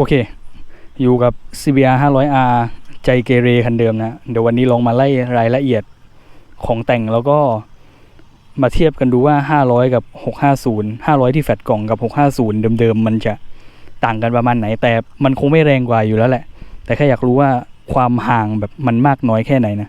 โอเค อยู่กับ CBR 500R ใจเกเรคันเดิมนะ เดี๋ยววันนี้ลองมาไล่รายละเอียดของแต่งแล้วก็มาเทียบกันดูว่า 500 กับ 650 500 ที่แฟดกล่องกับ 650 เดิมๆ มันจะต่างกันประมาณไหน แต่มันคงไม่แรงกว่าอยู่แล้วแหละ แต่แค่อยากรู้ว่าความห่างแบบมันมากน้อยแค่ไหนนะ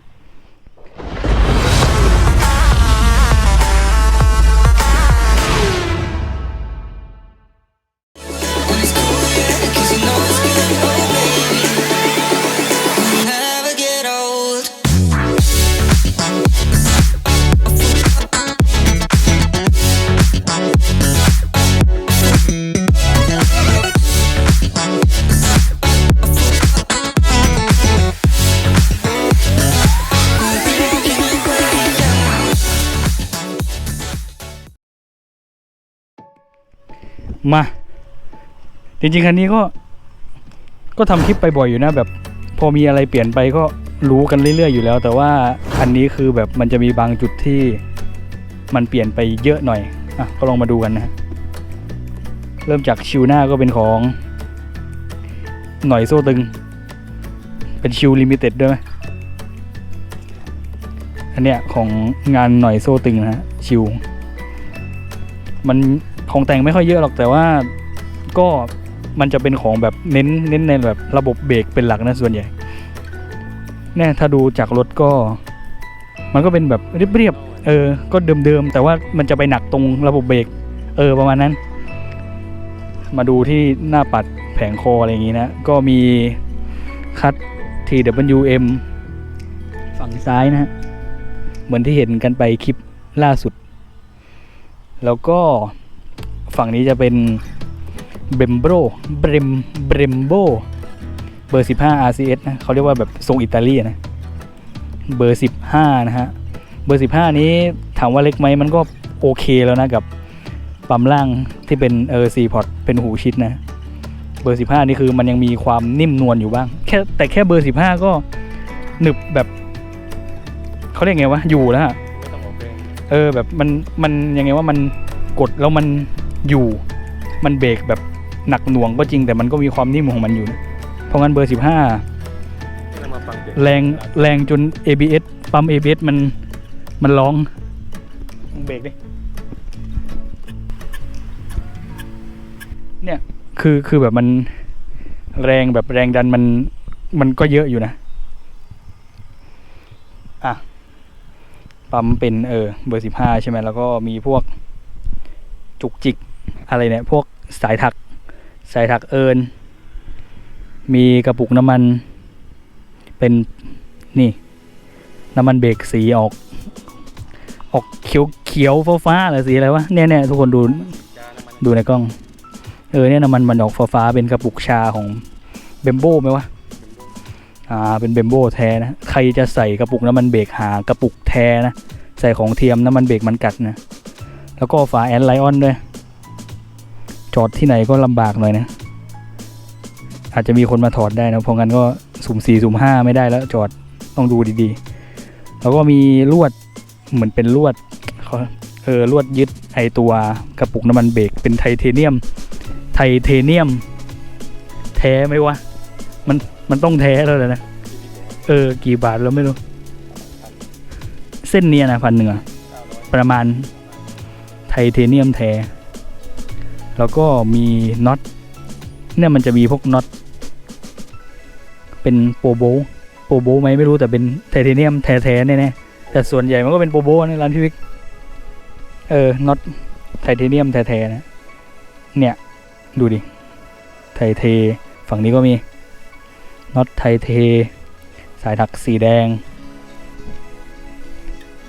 มา จริงๆ คันนี้ก็ ก็ทำคลิปไปบ่อยอยู่นะแบบ พอมีอะไรเปลี่ยนไปก็รู้กันเรื่อยๆอยู่แล้ว แต่ว่าอันนี้คือแบบมันจะมีบางจุดที่มันเปลี่ยนไปเยอะหน่อย อะ ก็ลองมาดูกันนะ เริ่มจากชิวหน้าก็เป็นของ หน่อยโซ่ตึง เป็นชิวลิมิเต็ดด้วยไหมอันเนี้ยของงานหน่อยโซ่ตึงนะฮะชิว มัน ของแต่งไม่ค่อยเยอะหรอกแต่ว่าก็มันจะเป็นของแบบเน้นเน้นในแบบระบบเบรกเป็นหลักนะส่วนใหญ่เนี่ยถ้าดูจากรถก็ มันก็เป็นแบบเรียบๆเออ ก็เดิมๆแต่ว่ามันจะไปหนักตรงระบบเบรกเออประมาณนั้น มาดูที่หน้าปัดแผงคออะไรอย่างงี้นะ ก็มีคัด TWM ฝั่งซ้ายนะ เหมือนที่เห็นกันไปคลิปล่าสุด แล้วก็ ฝั่งนี้จะเป็นเบมโบรเบรมเบรมโบเบอร์ 15 RCS นะเขาเรียกว่าแบบทรงอิตาลีนะ เบอร์ 15 นะฮะ เบอร์ 15 นี้ถามว่าเล็กไหมมันก็โอเคแล้วนะกับปั๊มล่างที่เป็นเออซีพอร์ตเป็นหูชิดนะ เบอร์ 15 นี่คือมันยังมีความนิ่มนวลอยู่บ้าง แค่แต่แค่เบอร์ 15 ก็หนึบแบบ เขาเรียกไงวะ อยู่แล้วอะไม่ต้องออกแรงเออแบบมันมันยังไงว่ามันกดแล้วมัน อยู่ มันเบรกแบบหนักหน่วงก็จริงแต่มันก็มีความนิ่มของมันอยู่นะเพราะงั้นเบอร์ไม่ต้องมาฟังเสีย15 แรงแรงจน ABS ปั๊ม ABS มันมันร้องมึงเบรกดิเนี่ยคือคือแบบมันแรงแบบแรงดันมันมันก็เยอะอยู่นะ อะ ปั๊มเป็นเออเบอร์สิบห้าใช่ไหมแล้วก็มีพวกจุกจิก อะไรเนี่ยพวกสายถัก สายถักเอิญมีกระปุกน้ำมัน เป็นนี่ น้ำมันเบรกสีออก ออกเขียวเขียวฟ้าฟ้าๆหรือสีอะไรวะเนี่ยเนี่ยทุกคนดูดูในกล้อง เออเนี่ยน้ำมันมันออกฟ้าฟ้าเป็นกระปุกชาของเบมโบไหมวะอ่าเป็นเบมโบแท้นะ ใครจะใส่กระปุกน้ำมันเบรกหากระปุกแท้นะ ใส่ของเทียมน้ำมันเบรกมันกัดนะ แล้วก็ฝาแอนไลออนด้วย จอดที่ไหนก็ลำบากหน่อยนะ อาจจะมีคนมาถอดได้นะเพราะงั้นก็สุ่มสี่สุ่มห้าไม่ได้แล้วจอดต้องดูดีๆ แล้วก็มีลวดเหมือนเป็นลวดเขาเออลวดยึดไอตัวกระปุกน้ำมันเบรกเป็นไทเทเนียม ไทเทเนียม แท้ไหมวะ มันมันต้องแท้แล้วแหละนะเออ กี่บาทเราไม่รู้ เส้นเนี้ยนะพันหนึ่งอะประมาณไทเทเนียมแท้ แล้วก็มีน็อตเนี่ยมันจะมีพวกน็อตเป็นโปรโบโปรโบไหมไม่รู้แต่เป็นไทเทเนียมแท้ๆแน่ๆแต่ส่วนใหญ่มันก็เป็นโปรโบในร้านพี่วิกเออน็อตไทเทเนียมแท้ๆนะเนี่ยดูดิไทเท ฝั่งนี้ก็มีน็อตไทเท สายถักสีแดง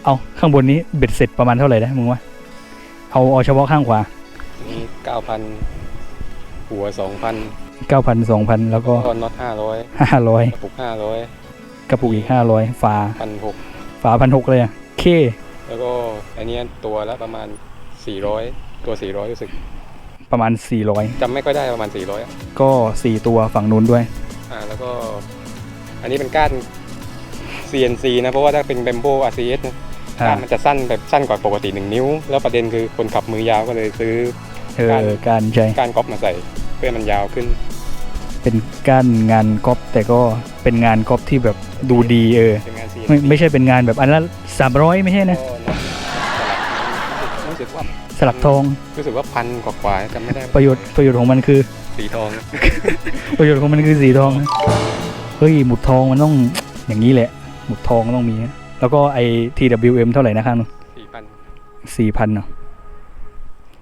เอาข้างบนนี้เบ็ดเสร็จประมาณเท่าไหร่นะมึงวะเอาเอาเฉพาะข้างขวา นี่เก้าพันหัวสองพันเก้าพันสองพันแล้วก็ก็น็อตห้าร้อยห้าร้อยกระปุกห้าร้อยกระปุกอีกห้าร้อยฝาพันหกฝาพันหกเลยอะเค แล้วก็อันเนี้ยตัวละประมาณสี่ร้อยตัวสี่ร้อยรู้สึกประมาณสี่ร้อยจำไม่ค่อยได้ประมาณสี่ร้อยก็สี่ตัวฝั่งนู้นด้วย อ่าแล้วก็ อันนี้เป็นก้าน CNC นะ เพราะว่าถ้าเป็น Bembo RCS นะ อ่าก้านมันจะสั้นแบบสั้นกว่าปกติหนึ่งนิ้ว แล้วประเด็นคือคนขับมือยาวก็เลยซื้อเออการใช้ก้านก๊อปมาใส่เพื่อให้มันยาวขึ้น เป็นก้านงานก๊อปแต่ก็เป็นงานก๊อปที่แบบดูดีเออเป็นงาน CNC ไม่ไม่ใช่เป็นงานแบบอันละสามร้อยไม่ใช่นะก็น็อตสลักรู้สึกว่าสลักทองรู้สึกว่าพันกว่าๆจำไม่ได้ประโยชน์ประโยชน์ของมันคือ สีทองประโยชน์ของมันคือสีทองนะเฮ้ยหมุดทองมันต้องอย่างนี้แหละ หมุดทองต้องมีนะ แล้วก็ไอ TWM เท่าไหร่นะข้างนู้นสี่พันสี่พันเนาะ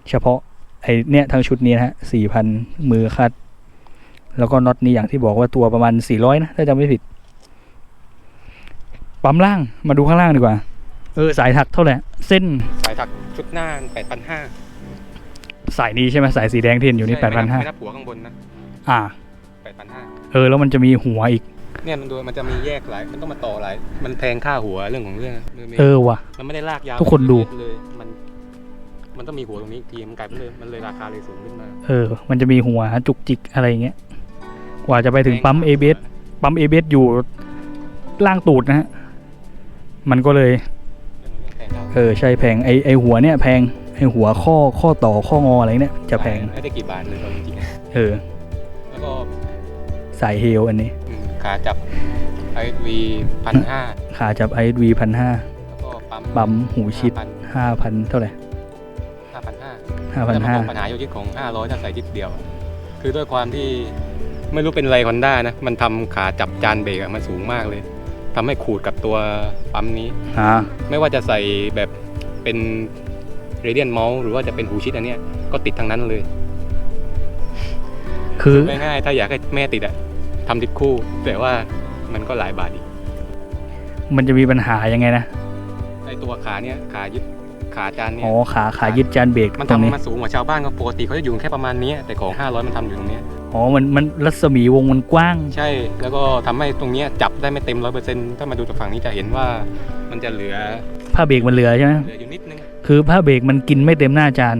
เฉพาะไอเนี่ยทั้งชุดนี้นะฮะสี่พันมือคัด แล้วก็น็อตนี้อย่างที่บอกว่าตัวประมาณสี่ร้อยนะถ้าจำไม่ผิด ปั๊มล่างมาดูข้างล่างดีกว่า เออ สายถักเท่าไหร่เส้นสายถักชุดหน้าแปดพันห้าสายนี้ใช่ไหมสายสีแดงที่เห็นอยู่นี่แปดพันห้าไม่นับหัวข้างบนนะอ่าแปดพันห้าเออ แล้วมันจะมีหัวอีก เนี่ยมันดูมันจะมีแยกหลายมันต้องมาต่อหลายมันแพงค่าหัวเรื่องของเรื่องนะมันไม่เออว่ะ มันไม่ได้ลากยาวทุกคนดูเลยมัน มันต้องมีหัวตรงนี้อีกทีมันกลายเป็นเลยมันเลยราคาเลยสูงขึ้นมา เออ มันจะมีหัวจุกจิกอะไรอย่างเงี้ยกว่าจะไปถึงปั๊ม ABS ปั๊ม ABS อยู่ล่างตูดนะฮะมันก็เลยเรื่องของเรื่องแพงค่าเออใช่แพงไอไอหัวเนี่ยแพงไอหัวข้อข้อต่อข้องออะไรเนี่ยจะแพงไม่ได้กี่บาทเลยตอนจริงเออๆแล้วก็สายเฮลอันนี้อืม ขาจับไอวีพันห้าขาจับไอวีพันห้าแล้วก็ปั๊มปั๊มหูชิดพันห้าพันเท่าไหร่ห้าพันห้าห้าพันแต่มันห้าบอกปัญหาโยชิดของ500ถ้าใส่จิตเดียว คือด้วยความที่ไม่รู้เป็นไรคอนด้านะ มันทำขาจับจานเบรกอะมันสูงมากเลยทำให้ขูดกับตัวปั๊มนี้อ่าไม่ว่าจะใส่แบบเป็นเรเดียนเมาส์หรือว่าจะเป็นหูชิดอันเนี้ยก็ติดทั้งนั้นเลย คือง่ายๆถ้าอยากให้แม่ติดอะ ทำติดคู่ แต่ว่ามันก็หลายบาทอีกมันจะมีปัญหายังไงนะไอตัวขาเนี้ยขายึดขาจานเนี้ยอ๋อขาขายึดจานเบรกมันตรงนี้ทำมาสูงกว่าชาวบ้านก็ปกติเขาจะอยู่แค่ประมาณเนี้ยแต่ของ 500 มันทำอยู่ตรงเนี้ยอ๋อมันมันรัศมีวงมันกว้าง ใช่ แล้วก็ทำให้ตรงเนี้ยจับได้ไม่เต็มร้อยเปอร์เซ็นต์ถ้ามาดูจากฝั่งนี้จะเห็นว่ามันจะเหลือผ้าเบรกมันเหลือใช่ไหมเหลืออยู่นิดนึงคือผ้าเบรกมันกินไม่เต็มหน้าจาน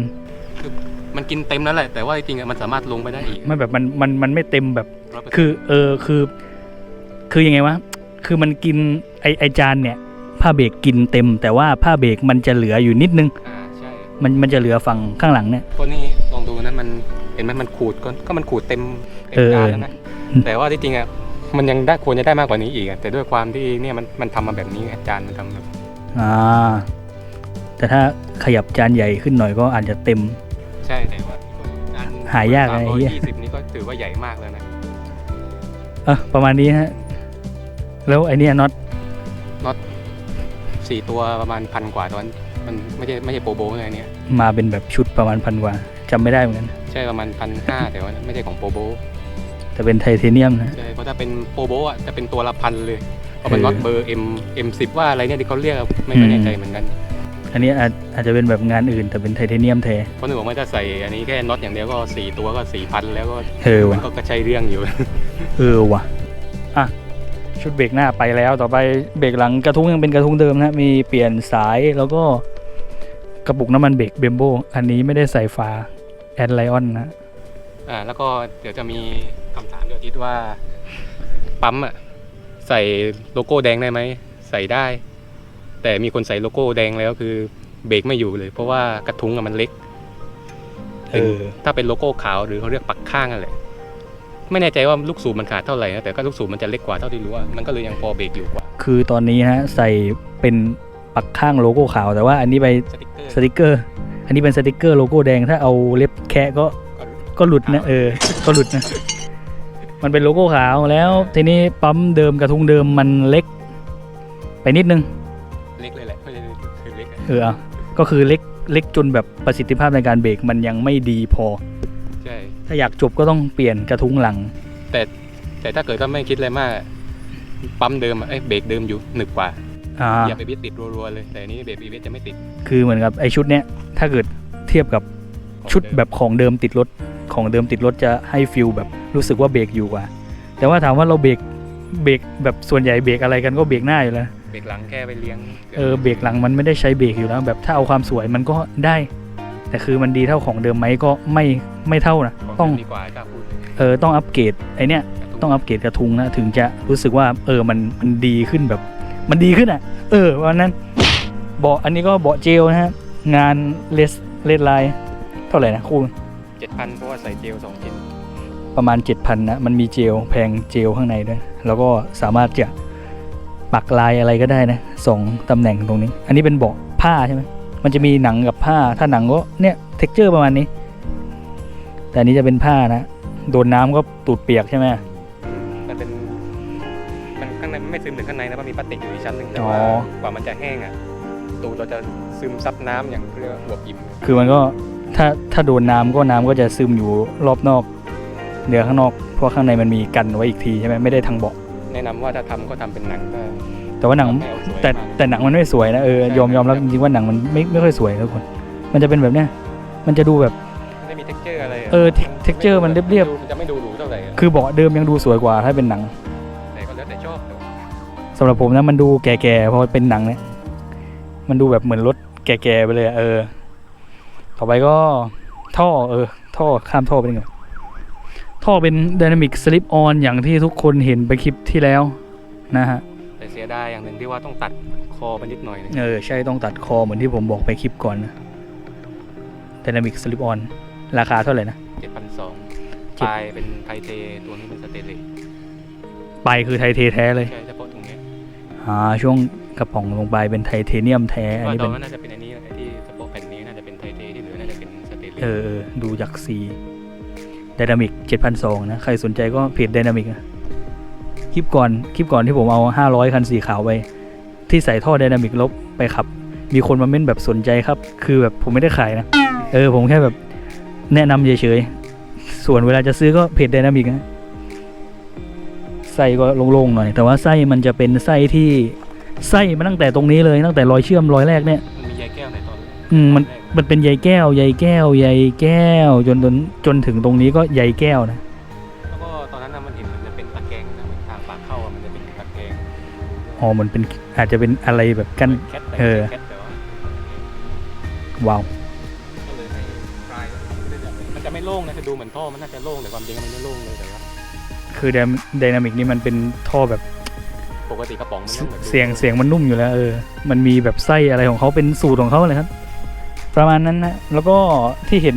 มันกินเต็มแล้วแหละแต่ว่าจริงๆอะมันสามารถลงไปได้อีก ไม่แบบมันมันมันไม่เต็มแบบ 100%คือเออคือ คือยังไงวะคือมันกินไอไอจานเนี่ย ผ้าเบรกกินเต็ม แต่ว่าผ้าเบรกมันจะเหลืออยู่นิดนึง อ่าใช่ มันมันจะเหลือฝั่งข้างหลังเนี่ย ตัวนี้ลองดูนั้นมันเห็นไหมมันขูดก็ก็มันขูดเต็มเต็มเออจานแล้วนะแต่ว่าที่จริงอะมันยังได้ควรจะได้มากกว่านี้อีกอะแต่ด้วยความที่เนี่ยมันมันทำมาแบบนี้ไงจานมันทำแบบอ่า แต่ถ้าขยับจานใหญ่ขึ้นหน่อยก็อาจจะเต็ม หายากสามไอ้ร้อยเหี้ย ยี่สิบนี่ก็ถือว่าใหญ่มากแล้วนะเออประมาณนี้ฮะ แล้วไอเนี่ยน็อตสี่ตัวประมาณพันกว่าตอนมันไม่ใช่ไม่ใช่โปรโบอะไรเนี่ยมาเป็นแบบชุดประมาณพันกว่าจำไม่ได้เหมือนกัน ใช่ประมาณพันห้าแต่ว่าไม่ใช่ของโปรโบแต่เป็นไทเทเนียมนะ ใช่เพราะถ้าเป็นโปรโบอะจะเป็นตัวละพันเลยเพราะมันเออน็อตเบอร์ M M10 ว่าอะไรเนี่ยที่เขาเรียกอะไม่ไม่แน่ใจเหมือนกัน อันนี้อาจอาจจะเป็นแบบงานอื่นแต่เป็นไทเทเนียมแท้เพราะหนูบอกว่าถ้าใส่อันนี้แค่น็อตอย่างเดียวก็สี่ตัวก็สี่พันแล้วก็เออมัว่ะนก็กระชัยเรื่องอยู่ เออว่ะอะชุดเบรกหน้าไปแล้วต่อไปเบรกหลังกระทุ้งยังเป็นกระทุ้งเดิมนะมีเปลี่ยนสายแล้วก็กระปุกน้ำมันเบรกเบมโบอันนี้ไม่ได้ใส่ฝาแอดไลออนนะอ่าแล้วก็เดี๋ยวจะมีคำถามเดี๋ยวทิศว่าปั๊มอะใส่โลโก้แดงได้ไหม ใส่ได้ แต่มีคนใส่โลโก้แดงแล้วคือเบรกไม่อยู่เลย เพราะว่ากระทุ้งอะมันเล็กเออถ้าเป็นโลโก้ขาวหรือเขาเรียกปักข้างอะไรไม่แน่ใจว่าลูกสูบมันขาดเท่าไหร่นะแต่ก็ลูกสูบมันจะเล็กกว่าเท่าที่รู้ว่ามันก็เลยยังพอเบรกอยู่กว่า คือตอนนี้นะฮะใส่เป็นปักข้างโลโก้ขาว แต่ว่าอันนี้ไปสติ๊กเกอร์สติกเกอร์ อันนี้เป็นสติกเกอร์โลโก้แดงถ้าเอาเล็บแคะก็ก็ก็หลุดนะเออ ก็หลุดนะ มันเป็นโลโก้ขาวแล้ว ทีนี้ปั๊มเดิมกระทุ้งเดิมมันเล็ก ไปนิดนึง เล็กอะเออ ก็คือเล็กเล็กจนแบบประสิทธิภาพในการเบรกมันยังไม่ดีพอ ใช่ ถ้าอยากจบก็ต้องเปลี่ยนกระทุ้งหลัง แต่ถ้าเกิดถ้าไม่คิดอะไรมาก ปั๊มเดิมอะเอ้ยเบรกเดิมอยู่หนึบกว่าอ่า อย่าไปบิดติดรัวๆเลย แต่อันนี้เบรกอีเวจะไม่ติดคือเหมือนกับไอชุดเนี้ยถ้าเกิดเทียบกับชุดแบบของเดิมติดรถของเดิมติดรถจะให้ฟิลแบบรู้สึกว่าเบรกอยู่กว่า แต่ว่าถามว่าเราเบรกเบรกแบบส่วนใหญ่เบรกอะไรกันก็เบรกหน้าอยู่แล้ว เบรกหลังแค่ไปเลี้ยงเออเบรกหลังมันไม่ได้ใช้เบรกอยู่แล้วแบบถ้าเอาความสวยมันก็ได้ แต่คือมันดีเท่าของเดิมไหมก็ไม่ไม่เท่านะของต้องเดิมดีกว่ากล้าพูดเออต้องอัปเกรดไอเนี้ยต้องอัปเกรดกระทุงนะถึงจะรู้สึกว่าเออมันมันดีขึ้นแบบ มันดีขึ้นอะ เออวันนั้นเบาะอันนี้ก็เบาะเจลนะฮะงานเลสเลสไลน์เท่าไหร่นะคุณเจ็ดพันเพราะว่าใส่เจลสองชิ้นปประมาณ 7,000นะ มันมีเจลแพงเจลข้างในด้วย แล้วก็สามารถจะ ปักลายอะไรก็ได้นะสองตำแหน่งตรงนี้ อันนี้เป็นเบาะผ้าใช่ไหมมันจะมีหนังกับผ้าถ้าหนังก็เนี่ยเท็กเจอร์ประมาณนี้ แต่อันนี้จะเป็นผ้านะโดนน้ำก็ตูดเปียกใช่ไหมมันเป็นมันข้างในมันไม่ซึมถึงข้างในนะมันมีพลาสติกอยู่อีกชั้นหนึ่งแต่อ๋อว่ากว่ามันจะแห้งอะตูดเราจะซึมซับน้ำอย่างเรียกว่าหัวอิ่มคือมันก็ถ้าถ้าโดนน้ำก็น้ำก็จะซึมอยู่รอบนอกเหนือข้างนอกเพราะข้างในมันมีกันไว้อีกทีใช่ไหมไม่ได้ทั้งเบาะ แนะนำว่าถ้าทำก็ทำเป็นหนังก็แต่ว่าหนังไม่เอาสวยแต่มาก แต่หนังมันไม่สวยนะเออใช่ยอมยอมรับใช่จริงๆว่าหนังมันไม่ไม่ค่อยสวยทุกคน มันจะเป็นแบบเนี้ยมันจะดูแบบ ไม่มี texture อะไระเออ tex- texture มันเรียบๆดูมันจะไม่ดูหรูเท่าไหร่อะคือเบาะเดิมยังดูสวยกว่าถ้าเป็นหนังแต่ก็แล้วแต่ชอบแต่ว่าสำหรับผมนะมันดูแก่ๆพอเป็นหนังเนี่ยมันดูแบบเหมือนรถแก่ๆไปเลยอะเออ ต่อไปก็ท่อเออ ท่อข้ามท่อไปหนึ่ง ท่อเป็น Dynamic Slip On อย่างที่ทุกคนเห็นไปคลิปที่แล้วนะฮะแต่เสียดายอย่างหนึ่งที่ว่าต้องตัดคอไปนิดหน่อยหนึงเออใช่ต้องตัดคอเหมือนที่ผมบอกไปคลิปก่อนนะ Dynamic Slip On ราคาเท่าไหร่นะเจ็ดพันสองเจ็ดปลายเป็นไทเทตัวนี้เป็นสเตนเลสไปลายคือไทเทแท้เลยใช่เฉพาะตรงเนี้ยอ่าช่วงกระป๋องลงไปเป็นไทเทเนียมแท้อันว่านี้ตอเป็นนนั้นน่าจะเป็นอันนี้นะไอ้ที่เฉพาะแผ่นนี้น่าจะเป็นไทเทที่เหลือน่าจะเป็นสเตนเลสเออดูจากสี Dynamic 7,200 นะ ใครสนใจก็เพจ Dynamic คลิปก่อนคลิปก่อนที่ผมเอา 500 คันสีขาวไป ที่ใส่ท่อ Dynamic ลบไปขับ มีคนมาเม้นแบบสนใจครับ คือแบบผมไม่ได้ขายนะ เออ ผมแค่แบบแนะนำเฉยๆ ส่วนเวลาจะซื้อก็เพจ Dynamic นะไส้ก็โล่งๆหน่อย แต่ว่าไส้มันจะเป็นไส้ที่ไส้มาตั้งแต่ตรงนี้เลยตั้งแต่รอยเชื่อมรอยแรกเนี่ย อนอืมมันแรกมันเป็นใยแก้วใยแก้วใยแก้ว จนจนจนถึงตรงนี้ก็ใยแก้วนะแล้วก็ตอนนั้นน่ะมันเห็นมันจะเป็นตะแกรงนะเหมือนทางปากเข้าอะมันจะเป็นตะแกรงอ๋อมันเป็นอาจจะเป็นอะไรแบบกัน แคทแต่เออ แคทแต่ว่าว้าวก็เลยให้ปลายมันจะไม่โล่งนะจะดูเหมือนท่อมันน่าจะโล่งแต่ความจริงมันไม่โล่งเลยแต่ว่าคือไดนามิกนี่มันเป็นท่อแบบปกติกระป๋องมันไม่หมือนดูเสียงเสียงมันนุ่มอยู่แล้วเออมันมีแบบไส้อะไรของเขาเป็นสูตรของเขาเลยครับ ประมาณนั้นนะแล้วก็ที่เห็น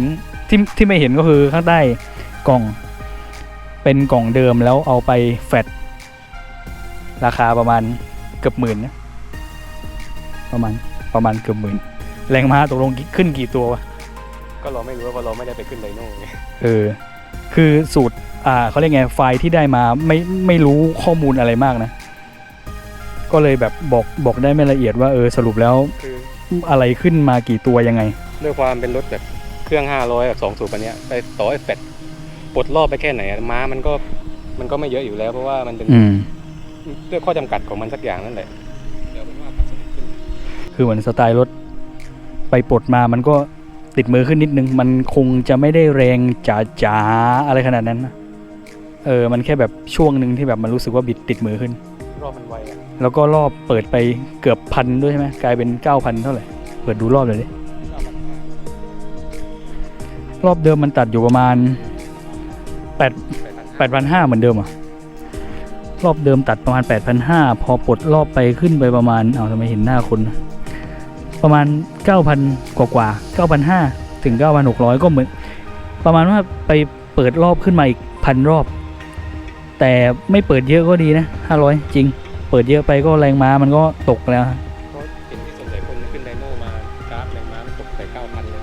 ที่ที่ไม่เห็นก็คือข้างใต้กล่อง เป็นกล่องเดิมแล้วเอาไปแฟดราคาประมาณเกือบหมื่นนะประมาณประมาณเกือบหมื่นแรงม้าตกลงขึ้นกี่ตัววะก็เราไม่รู้ว่าเราไม่ได้ไปขึ้นไดโน่ไงเออคือสูตรอ่าเขาเรียกไงไฟล์ที่ได้มาไม่ไม่รู้ข้อมูลอะไรมากนะ ก็เลยแบบบอกบอกได้ไม่ละเอียดว่าเออสรุปแล้ว คือ อะไรขึ้นมากี่ตัวยังไง ด้วยความเป็นรถแบบเครื่อง 500แบบสองสูบอันเนี้ยไปต่อไอ้แฟดปลดรอบไปแค่ไหนอะม้ามันก็มันก็ไม่เยอะอยู่แล้ว เพราะว่ามันเป็นอืม ด้วยข้อจำกัดของมันสักอย่างนั่นแหละเดี๋ยวเป็นว่าขับสนุกขึ้นคือเหมือนสไตล์รถไปปลดมามันก็ติดมือขึ้นนิดนึง มันคงจะไม่ได้แรงจ๋าจ๋าๆอะไรขนาดนั้นนะเออ มันแค่แบบช่วงหนึ่งที่แบบมันรู้สึกว่าบิดติดมือขึ้น รอบมันไวอะ แล้วก็รอบเปิดไปเกือบพันด้วยใช่ไหมกลายเป็นเก้าพันเท่าไหร่ เปิดดูรอบเลยดิรอบเดิมมันตัดอยู่ประมาณแปดแปดพันห้าเหมือนเดิมอะรอบเดิมตัดประมาณแปดพันห้าพอปลดรอบไปขึ้นไปประมาณเอาทำไมเห็นหน้าคนประมาณเก้าพันกว่ากว่าเก้าพันห้าถึงเก้าพันหกร้อยก็เหมือน ประมาณว่าไปเปิดรอบขึ้นมาอีกพันรอบ แต่ไม่เปิดเยอะก็ดีนะห้าร้อยจริง เปิดเยอะไปก็แรงม้ามันก็ตกแล้ว เพราะเห็นที่ส่วนใหญ่คนขึ้นไดโน่มากราฟแรงม้ามันตกแต่เก้าพันเลย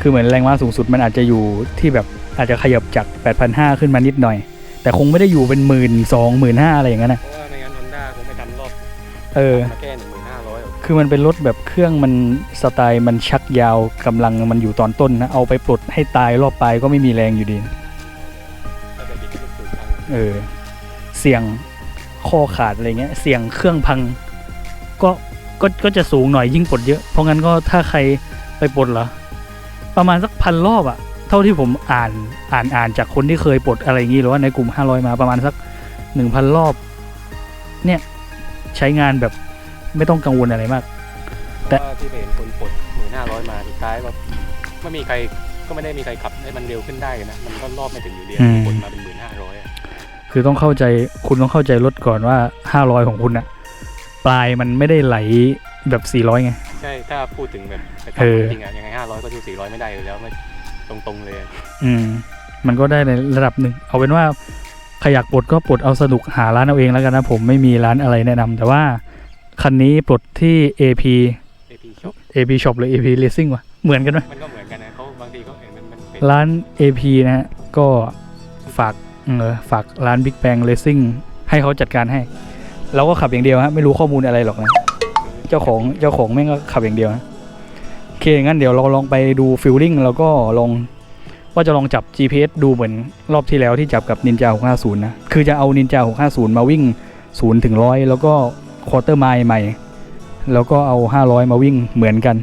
คือเหมือนแรงม้าสูงสุดมันอาจจะอยู่ที่แบบอาจจะขยับจาก 8,500 ขึ้นมานิดหน่อย แต่คงไม่ได้อยู่เป็นหมื่นสองหมื่นห้าอะไรอย่างนั้นนะเพราะว่าไม่งั้นฮอนด้าคงไม่ทำรอบเออ มาแค่หนึ่งหมื่นห้าร้อยคือมันเป็นรถแบบเครื่องมันสไตล์มันชักยาวกำลังมันอยู่ตอนต้นนะเอาไปปลดให้ตายรอบปลายก็ไม่มีแรงอยู่ดีแต่จะบิดขึ้นสู่ทางเออเสี่ยง ข้อขาดอะไรเงี้ยเสี่ยงเครื่องพัง ก็ก็ก็จะสูงหน่อยยิ่งปลดเยอะ เพราะงั้นก็ถ้าใครไปปลดเหรอประมาณสักพันรอบอะเท่าที่ผมอ่านอ่านอ่านจากคนที่เคยปลดอะไรอย่างงี้หรือว่าในกลุ่ม 500 มาประมาณสัก 1,000 รอบ เนี่ยใช้งานแบบไม่ต้องกังวลอะไรมากเพราะว่าที่เห็นคนปลดหมื่นห้าร้อยมาสุดท้ายก็ไม่มีใครก็ไม่ได้มีใครขับให้มันเร็วขึ้นได้นะมันก็รอบไม่ถึงอยู่ดีอืมปลดมาเป็นหมื่นห้าร้อย คือต้องเข้าใจคุณต้องเข้าใจรถก่อนว่า 500 ของคุณอะปลายมันไม่ได้ไหลแบบ 400 ไง ใช่ ถ้าพูดถึงแบบไปเออทำจริงอะยังไงห้าร้อยก็ดูสี่ร้อยไม่ได้อยู่แล้วไม่ตรงๆเลย อืม มันก็ได้ในระดับหนึ่ง เอาเป็นว่าใครอยากปลดก็ปลดเอาสนุกหาร้านเอาเองแล้วกันนะ ผมไม่มีร้านอะไรแนะนำแต่ว่าคันนี้ปลดที่ AP AP Shop AP Shop หรือ AP Racing วะเหมือนกันไหมมันก็เหมือนกันนะเขาบางทีเขาเห็นมันมันเป็นร้าน AP นะฮะก็ฝาก เออฝากร้าน Big Bang Racing ให้เขาจัดการให้ เราก็ขับอย่างเดียวฮะไม่รู้ข้อมูลอะไรหรอกนะ เจ้าของเจ้าของแม่งก็ขับอย่างเดียวนะโอเคงั้นเดี๋ยวเราลองไปดูฟิลลิ่งแล้วก็ลองว่าจะลองจับ GPS ดูเหมือนรอบที่แล้วที่จับกับ Ninja 650 นะ คือจะเอา Ninja 650 มาวิ่ง 0 ถึง 100 แล้วก็ควอเตอร์ไมล์ใหม่ แล้วก็เอา 500 มาวิ่งเหมือนกัน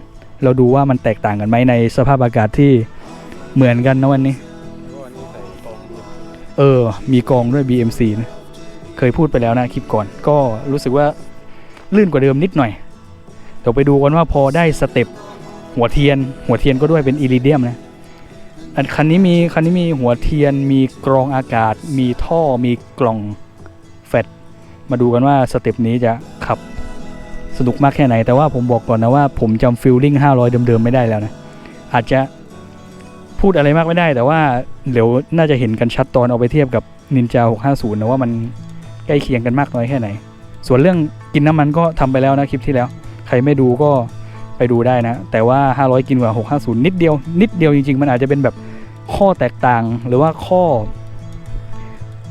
เราดูว่ามันแตกต่างกันไหมในสภาพอากาศที่เหมือนกันนะวันนี้ เออ มีกองด้วย BMC นะเคยพูดไปแล้วนะคลิปก่อน ก็รู้สึกว่าลื่นกว่าเดิมนิดหน่อย เดี๋ยวไปดูกันว่าพอได้สเต็ปหัวเทียน หัวเทียนก็ด้วยเป็นอิริเดียมนะอันคันนี้มีคันนี้มีหัวเทียน มีกรองอากาศ มีท่อมีกล่องแฟตมาดูกันว่าสเต็ปนี้จะขับสนุกมากแค่ไหน แต่ว่าผมบอกก่อนนะว่าผมจำฟิลลิ่ง500 เดิมๆไม่ได้แล้วนะ อาจจะ พูดอะไรมากไม่ได้ แต่ว่าเดี๋ยวน่าจะเห็นกันชัดตอนเอาไปเทียบกับ Ninja 650นะว่ามันใกล้เคียงกันมากน้อยแค่ไหน ส่วนเรื่องกินน้ำมันก็ทำไปแล้วนะคลิปที่แล้ว ใครไม่ดูก็ไปดูได้นะ แต่ว่า 500 กินกว่า 650 นิดเดียว นิดเดียวจริง ๆ มันอาจจะเป็นแบบข้อแตกต่างหรือว่าข้อ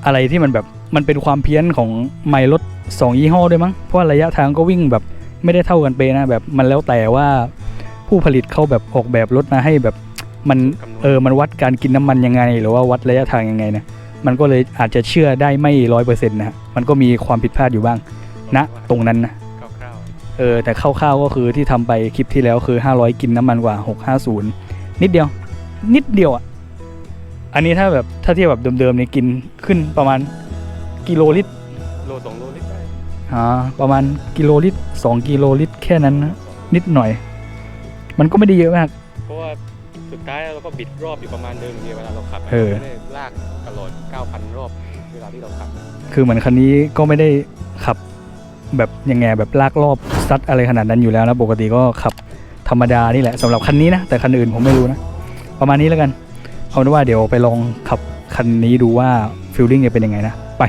อะไรที่มันแบบมันเป็นความเพี้ยนของไมล์รถสองยี่ห้อด้วยมั้ง เพราะระยะทางก็วิ่งแบบไม่ได้เท่ากันเปนะแบบมันแล้วแต่ว่าผู้ผลิตเขาแบบออกแบบรถมาให้แบบ มันคำนวณเออมันวัดการกินน้ำมันยังไง หรือว่าวัดระยะทางยังไงนะมันก็เลยอาจจะเชื่อได้ไม่ร้อยเปอร์เซ็นต์นะฮะมันก็มีความผิดพลาดอยู่บ้างณตรงนั้นนะคร่าวเออแต่คร่าวๆก็คือที่ทำไปคลิปที่แล้วคือ 500 กินน้ำมันกว่า 650 นิดเดียว นิดเดียวอะอันนี้ถ้าแบบถ้าเทียบแบบเดิมๆเนี่ยกินขึ้นประมาณกิโลลิตรๆโลสองโลลิตรได้อ่าประมาณกิโลลิตร2กิโลลิตรแค่นั้นนะนิดหน่อย มันก็ไม่ได้เยอะมาก ก็บิดรอบอยู่ประมาณเดิมอยู่ดีเวลาเราขับเออ ไม่ได้ลากตลอด 9,000 รอบเวลาที่เราขับ คือเหมือนคันนี้ก็ไม่ได้ขับแบบยังไงแบบลากรอบซัดอะไรขนาดนั้นอยู่แล้วนะ ปกติก็ขับธรรมดานี่แหละสำหรับคันนี้นะ แต่คันอื่นผมไม่รู้นะ ประมาณนี้แล้วกัน เอาเป็นว่าเดี๋ยวไปลองขับคันนี้ดูว่าฟิลลิ่งจะเป็นยังไงนะ ไป